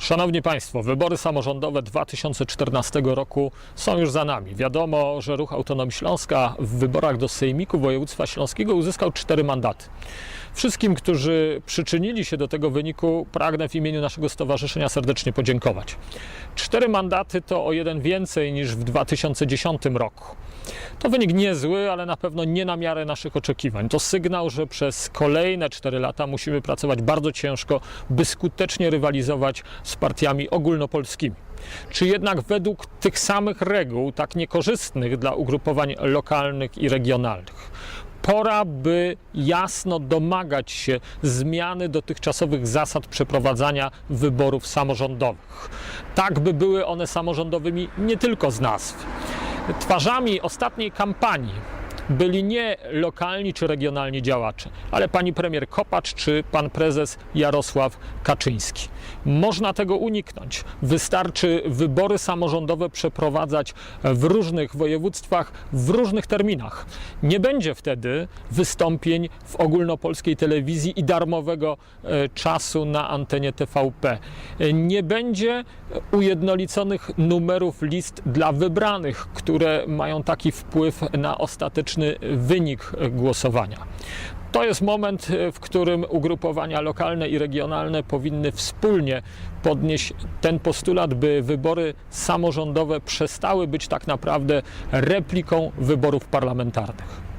Szanowni Państwo, wybory samorządowe 2014 roku są już za nami. Wiadomo, że Ruch Autonomii Śląska w wyborach do Sejmiku Województwa Śląskiego uzyskał cztery mandaty. Wszystkim, którzy przyczynili się do tego wyniku, pragnę w imieniu naszego stowarzyszenia serdecznie podziękować. Cztery mandaty to o jeden więcej niż w 2010 roku. To wynik niezły, ale na pewno nie na miarę naszych oczekiwań. To sygnał, że przez kolejne 4 lata musimy pracować bardzo ciężko, by skutecznie rywalizować z partiami ogólnopolskimi. Czy jednak według tych samych reguł, tak niekorzystnych dla ugrupowań lokalnych i regionalnych? Pora, by jasno domagać się zmiany dotychczasowych zasad przeprowadzania wyborów samorządowych. Tak, by były one samorządowymi nie tylko z nazw. Twarzami ostatniej kampanii byli nie lokalni czy regionalni działacze, ale pani premier Kopacz czy pan prezes Jarosław Kaczyński. Można tego uniknąć. Wystarczy wybory samorządowe przeprowadzać w różnych województwach, w różnych terminach. Nie będzie wtedy wystąpień w ogólnopolskiej telewizji i darmowego e, czasu na antenie TVP. Nie będzie ujednoliconych numerów list dla wybranych, które mają taki wpływ na ostateczny wynik głosowania. To jest moment, e, w którym ugrupowania lokalne i regionalne powinny wspólnie podnieść ten postulat, by wybory samorządowe przestały być tak naprawdę repliką wyborów parlamentarnych.